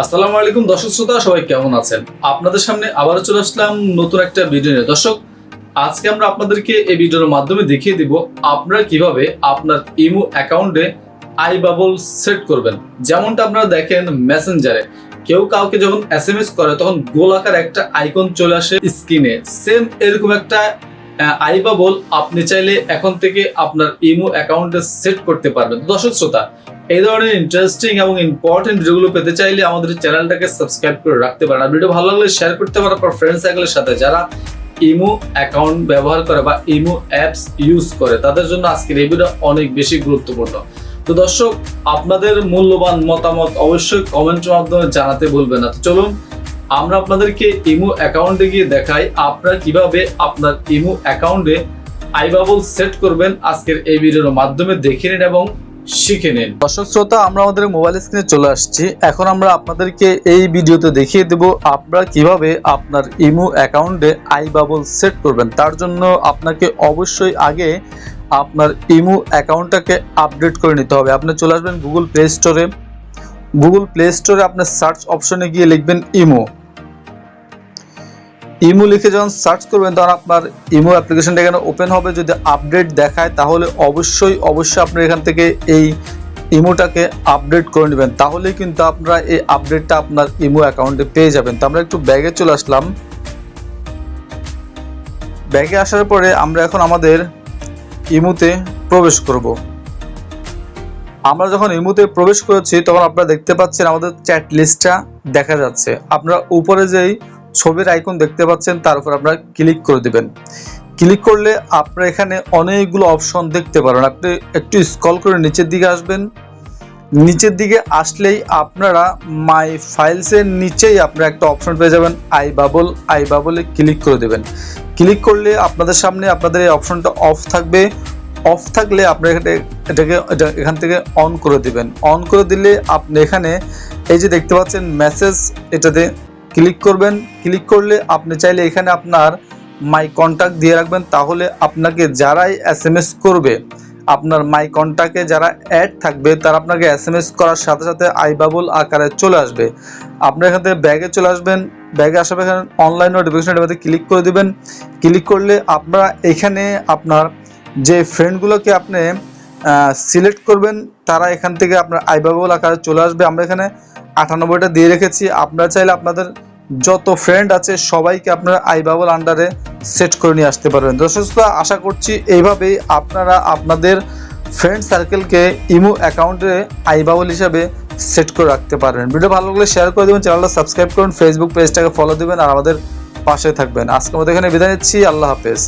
আসসালামু আলাইকুম দর্শক শ্রোতা, সবাই কেমন আছেন? আপনাদের সামনে আবারও চলে আসলাম নতুন একটা ভিডিও নিয়ে। দর্শক, আজকে আমরা আপনাদেরকে এই ভিডিওর মাধ্যমে দেখিয়ে দিব আপনারা কীভাবে আপনার ইমো অ্যাকাউন্টে আই বাবল সেট করবেন। যেমনটা আপনারা দেখেন মেসেঞ্জারে, কেউ কাউকে যখন এস করে, তখন গোলাকার একটা আইকন চলে আসে স্ক্রিনে। সেম এরকম একটা আই বাবল আপনি চাইলে এখন থেকে আপনার ইমো অ্যাকাউন্টে সেট করতে পারবেন। দর্শক শ্রোতা, এই ধরনের ইন্টারেস্টিং এবং ইম্পর্টেন্ট ভিডিওগুলো পেতে চাইলে আমাদের চ্যানেলটাকে সাবস্ক্রাইব করে রাখতে পারেন। আর ভিডিও ভালো লাগলে শেয়ার করতে পারেন আপনার ফ্রেন্ড সার্কেলের সাথে যারা ইমো অ্যাকাউন্ট ব্যবহার করে বা ইমো অ্যাপস ইউজ করে, তাদের জন্য আজকের এই ভিডিও অনেক বেশি গুরুত্বপূর্ণ। তো দর্শক, আপনাদের মূল্যবান মতামত অবশ্যই কমেন্টের মাধ্যমে জানাতে ভুলবেন না। তো চলুন আমরা আপনাদেরকে ইমো অ্যাকাউন্টে গিয়ে দেখাই আপনারা কীভাবে আপনার ইমো অ্যাকাউন্টে আইবাবল সেট করবেন। আজকের এই ভিডিওর মাধ্যমে দেখে নিন এবং শিখে নিন। দর্শক শ্রোতা, আমরা আমাদের মোবাইল স্ক্রিনে চলে আসছি। এখন আমরা আপনাদেরকে এই ভিডিওতে দেখিয়ে দেব আপনারা কীভাবে আপনার ইমো অ্যাকাউন্টে আই বাবল সেট করবেন। তার জন্য আপনাকে অবশ্যই আগে আপনার ইমো অ্যাকাউন্টটাকে আপডেট করে নিতে হবে। আপনি চলে আসবেন গুগল প্লে স্টোরে গুগল প্লে স্টোরে আপনার সার্চ অপশনে গিয়ে লিখবেন ইমো ইমো লিখে যখন সার্চ করবেন, তখন আপনার ইমো অ্যাপ্লিকেশনটা এখানে ওপেন হবে। যদি আপডেট দেখায়, তাহলে অবশ্যই অবশ্যই আপনি এখান থেকে এই ইমোটাকে আপডেট করে নেবেন। তাহলেই কিন্তু আপনারা এই আপডেটটা আপনার ইমো অ্যাকাউন্টে পেয়ে যাবেন। তো আমরা একটু ব্যাগে চলে আসলাম। ব্যাগে আসার পরে আমরা এখন আমাদের ইমোতে প্রবেশ করব। আমরা যখন ইমোতে প্রবেশ করেছি, তখন আপনারা দেখতে পাচ্ছেন আমাদের চ্যাট লিস্টটা দেখা যাচ্ছে। আপনারা উপরে যেই ছবির আইকন দেখতে পাচ্ছেন, তার উপর আপনারা ক্লিক করে দিবেন। ক্লিক করলে আপনারা এখানে অনেকগুলো অপশন দেখতে পারেন। আপনি একটু স্ক্রল করে নিচের দিকে আসবেন। নিচের দিকে আসলেই আপনারা মাই ফাইলসের নিচেই আপনারা একটা অপশন পেয়ে যাবেন আই বাবল আই বাবলে ক্লিক করে দেবেন। ক্লিক করলে আপনাদের সামনে আপনাদের এই অপশনটা অফ থাকবে। অফ থাকলে আপনারা এখানে এটাকে, এটা এখান থেকে অন করে দিবেন। অন করে দিলে আপনি এখানে এই যে দেখতে পাচ্ছেন মেসেজ এটাতে ক্লিক করবেন। ক্লিক করলে আপনি চাইলে এখানে আপনার মাই কন্ট্যাক্ট দিয়ে রাখবেন। তাহলে আপনাকে যারাই এস এম এস করবে, আপনার মাই কন্ট্যাক্টে যারা অ্যাড থাকবে, তারা আপনাকে এস এম এস করার সাথে সাথে আই বাবল আকারে চলে আসবে। আপনার এখান থেকে ব্যাগে চলে আসবেন। ব্যাগে আসার এখানে অনলাইন নোটিফিকেশন মধ্যে ক্লিক করে দিবেন। ক্লিক করলে আপনারা এখানে আপনার যে ফ্রেন্ডগুলোকে আপনি সিলেক্ট করবেন, তারা এখান থেকে আপনার আই বাবল আকারে চলে আসবে। আমরা এখানে আটানব্বইটা দিয়ে রেখেছি। আপনারা চাইলে আপনাদের যত ফ্রেন্ড আছে, সবাইকে আপনারা আই বাবল আন্ডারে সেট করে নিয়ে আসতে পারবেন। দর্শক আশা করছি এইভাবেই আপনারা আপনাদের ফ্রেন্ড সার্কেলকে ইমো অ্যাকাউন্টে আই বাবল হিসাবে সেট করে রাখতে পারবেন। ভিডিও ভালো লাগলে শেয়ার করে দেবেন চ্যানেলটা সাবস্ক্রাইব করুন ফেসবুক পেজটাকে ফলো দেবেন, আর আমাদের পাশে থাকবেন। আজকে আমাদের এখানে বিদায় নিচ্ছি, আল্লাহ হাফেজ।